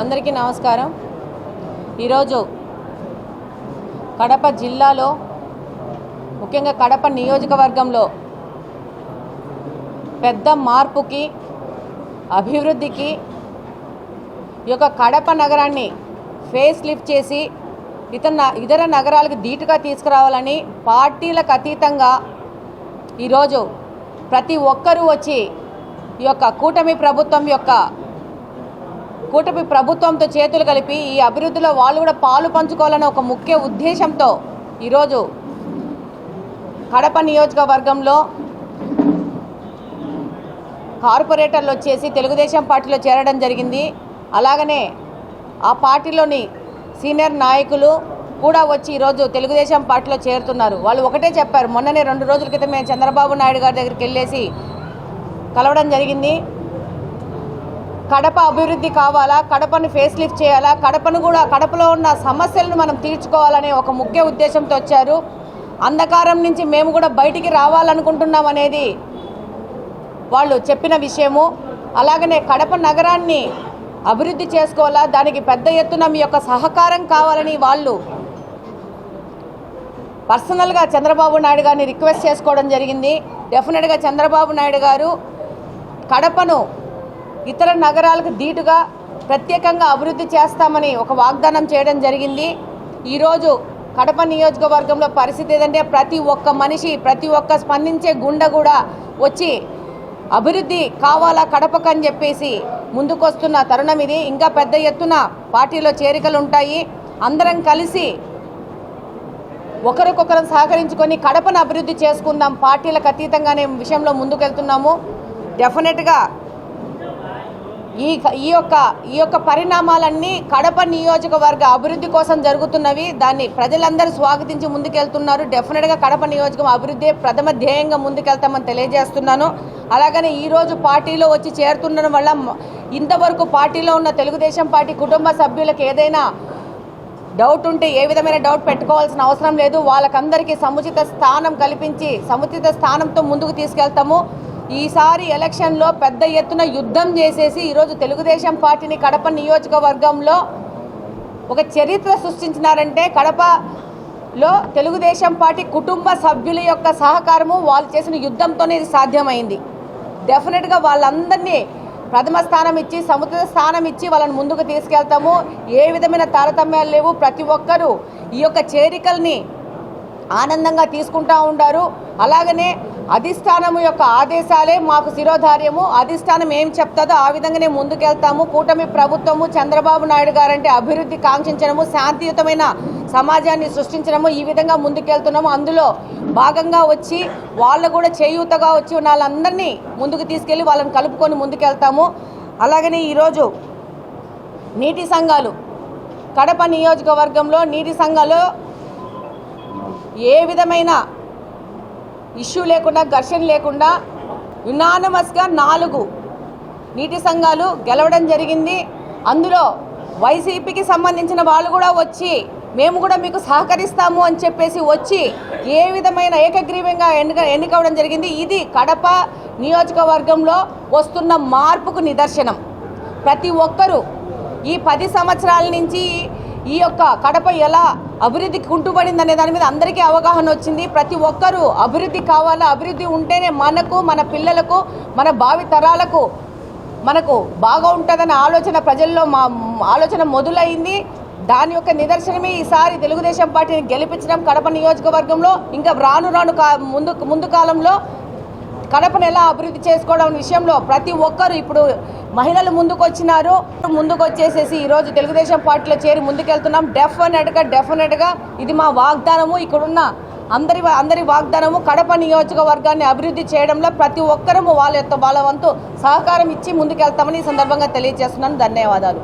అందరికీ నమస్కారం. ఈరోజు కడప జిల్లాలో ముఖ్యంగా కడప నియోజకవర్గంలో పెద్ద మార్పుకి అభివృద్ధికి ఈ యొక్క కడప నగరాన్ని ఫేస్ లిఫ్ట్ చేసి ఇతర ఇతర నగరాలకు ధీటుగా తీసుకురావాలని పార్టీలకు అతీతంగా ఈరోజు ప్రతి ఒక్కరూ వచ్చి ఈ యొక్క కూటమి ప్రభుత్వం యొక్క కూటమి ప్రభుత్వంతో చేతులు కలిపి ఈ అభివృద్ధిలో వాళ్ళు కూడా పాలు పంచుకోవాలనే ఒక ముఖ్య ఉద్దేశంతో ఈరోజు కడప నియోజకవర్గంలో కార్పొరేటర్లు వచ్చేసి తెలుగుదేశం పార్టీలో చేరడం జరిగింది. అలాగనే ఆ పార్టీలోని సీనియర్ నాయకులు కూడా వచ్చి ఈరోజు తెలుగుదేశం పార్టీలో చేరుతున్నారు. వాళ్ళు ఒకటే చెప్పారు మొన్ననే రెండు రోజుల క్రితం మేము చంద్రబాబు నాయుడు గారి దగ్గరికి వెళ్ళేసి కలవడం జరిగింది. కడప అభివృద్ధి కావాలా? కడపను ఫేస్ లిఫ్ట్ చేయాలా? కడపను కూడా కడపలో ఉన్న సమస్యలను మనం తీర్చుకోవాలనే ఒక ముఖ్య ఉద్దేశంతో వచ్చారు. అంధకారం నుంచి మేము కూడా బయటికి రావాలనుకుంటున్నాం అనేది వాళ్ళు చెప్పిన విషయము. అలాగనే కడప నగరాన్ని అభివృద్ధి చేసుకోవాలా? దానికి పెద్ద ఎత్తున మీ యొక్క సహకారం కావాలని వాళ్ళు పర్సనల్గా చంద్రబాబు నాయుడు గారిని రిక్వెస్ట్ చేసుకోవడం జరిగింది. డెఫినెట్గా చంద్రబాబు నాయుడు గారు కడపను ఇతర నగరాలకు ధీటుగా ప్రత్యేకంగా అభివృద్ధి చేస్తామని ఒక వాగ్దానం చేయడం జరిగింది. ఈరోజు కడప నియోజకవర్గంలో పరిస్థితి ఏదంటే ప్రతి ఒక్క మనిషి ప్రతి ఒక్క స్పందించే గుండె కూడా వచ్చి అభివృద్ధి కావాలా కడపకని చెప్పేసి ముందుకొస్తున్న తరుణం ఇది. ఇంకా పెద్ద ఎత్తున పార్టీలో చేరికలు ఉంటాయి. అందరం కలిసి ఒకరికొకరం సహకరించుకొని కడపను అభివృద్ధి చేసుకుందాం. పార్టీలకు అతీతంగానే విషయంలో ముందుకెళ్తున్నాము. డెఫినెట్గా ఈ ఈ యొక్క ఈ యొక్క పరిణామాలన్నీ కడప నియోజకవర్గ అభివృద్ధి కోసం జరుగుతున్నవి. దాన్ని ప్రజలందరూ స్వాగతించి ముందుకెళ్తున్నారు. డెఫినెట్గా కడప నియోజకం అభివృద్ధి ప్రథమ ధ్యేయంగా ముందుకెళ్తామని తెలియజేస్తున్నాను. అలాగనే ఈరోజు పార్టీలో వచ్చి చేరుతుండడం వల్ల ఇంతవరకు పార్టీలో ఉన్న తెలుగుదేశం పార్టీ కుటుంబ సభ్యులకు ఏదైనా డౌట్ ఉంటే ఏ విధమైన డౌట్ పెట్టుకోవాల్సిన అవసరం లేదు. వాళ్ళకందరికీ సముచిత స్థానం కల్పించి సముచిత స్థానంతో ముందుకు తీసుకెళ్తాము. ఈసారి ఎలక్షన్లో పెద్ద ఎత్తున యుద్ధం చేసేసి ఈరోజు తెలుగుదేశం పార్టీని కడప నియోజకవర్గంలో ఒక చరిత్ర సృష్టించినారంటే కడపలో తెలుగుదేశం పార్టీ కుటుంబ సభ్యుల యొక్క సహకారము వాళ్ళు చేసిన యుద్ధంతోనే ఇది సాధ్యమైంది. డెఫినెట్గా వాళ్ళందరినీ ప్రథమ స్థానం ఇచ్చి సముద్ర స్థానం ఇచ్చి వాళ్ళని ముందుకు తీసుకెళ్తాము. ఏ విధమైన తారతమ్యాలు లేవు. ప్రతి ఒక్కరూ ఈ యొక్క చేరికల్ని ఆనందంగా తీసుకుంటా ఉండారు. అలాగనే అధిష్టానము యొక్క ఆదేశాలే మాకు శిరోధార్యము. అధిష్టానం ఏం చెప్తుందో ఆ విధంగానే ముందుకెళ్తాము. కూటమి ప్రభుత్వము చంద్రబాబు నాయుడు గారంటే అభివృద్ధి కాంక్షించడము శాంతియుతమైన సమాజాన్ని సృష్టించడము ఈ విధంగా ముందుకెళ్తున్నాము. అందులో భాగంగా వచ్చి వాళ్ళు కూడా చేయూతగా వచ్చి ఉన్న వాళ్ళందరినీ ముందుకు తీసుకెళ్ళి వాళ్ళని కలుపుకొని ముందుకెళ్తాము. అలాగనే ఈరోజు నీటి సంఘాలు కడప నియోజకవర్గంలో నీటి సంఘాలు ఏ విధమైన ఇష్యూ లేకుండా ఘర్షణ లేకుండా యునానమస్గా నాలుగు నీటి సంఘాలు గెలవడం జరిగింది. అందులో వైసీపీకి సంబంధించిన వాళ్ళు కూడా వచ్చి మేము కూడా మీకు సహకరిస్తాము అని చెప్పేసి వచ్చి ఏ విధమైన ఏకగ్రీవంగా ఎన్నిక ఎన్నికవడం జరిగింది. ఇది కడప నియోజకవర్గంలో వస్తున్న మార్పుకు నిదర్శనం. ప్రతి ఒక్కరూ ఈ పది సంవత్సరాల నుంచి ఈ యొక్క కడప ఎలా అభివృద్ధికి కుంటుపడింది అనే దాని మీద అందరికీ అవగాహన వచ్చింది. ప్రతి ఒక్కరూ అభివృద్ధి కావాలా? అభివృద్ధి ఉంటేనే మనకు మన పిల్లలకు మన భావి తరాలకు మనకు బాగా ఉంటుందనే ఆలోచన ప్రజల్లో మా ఆలోచన మొదలైంది. దాని యొక్క నిదర్శనమే ఈసారి తెలుగుదేశం పార్టీని గెలిపించడం కడప నియోజకవర్గంలో. ఇంకా రాను రాను కా ముందు ముందు కాలంలో కడపను ఎలా అభివృద్ధి చేసుకోవడం విషయంలో ప్రతి ఒక్కరు ఇప్పుడు మహిళలు ముందుకొచ్చినారు. ముందుకొచ్చేసేసి ముందుకు వచ్చేసేసి ఈరోజు తెలుగుదేశం పార్టీలో చేరి ముందుకెళ్తున్నాం. డెఫినెట్గా డెఫినెట్గా ఇది మా వాగ్దానము. ఇక్కడున్న అందరి అందరి వాగ్దానము కడప నియోజకవర్గాన్ని అభివృద్ధి చేయడంలో ప్రతి ఒక్కరము వాళ్ళ యొక్క వాళ్ళ వంతు సహకారం ఇచ్చి ముందుకెళ్తామని ఈ సందర్భంగా తెలియజేస్తున్నాను. ధన్యవాదాలు.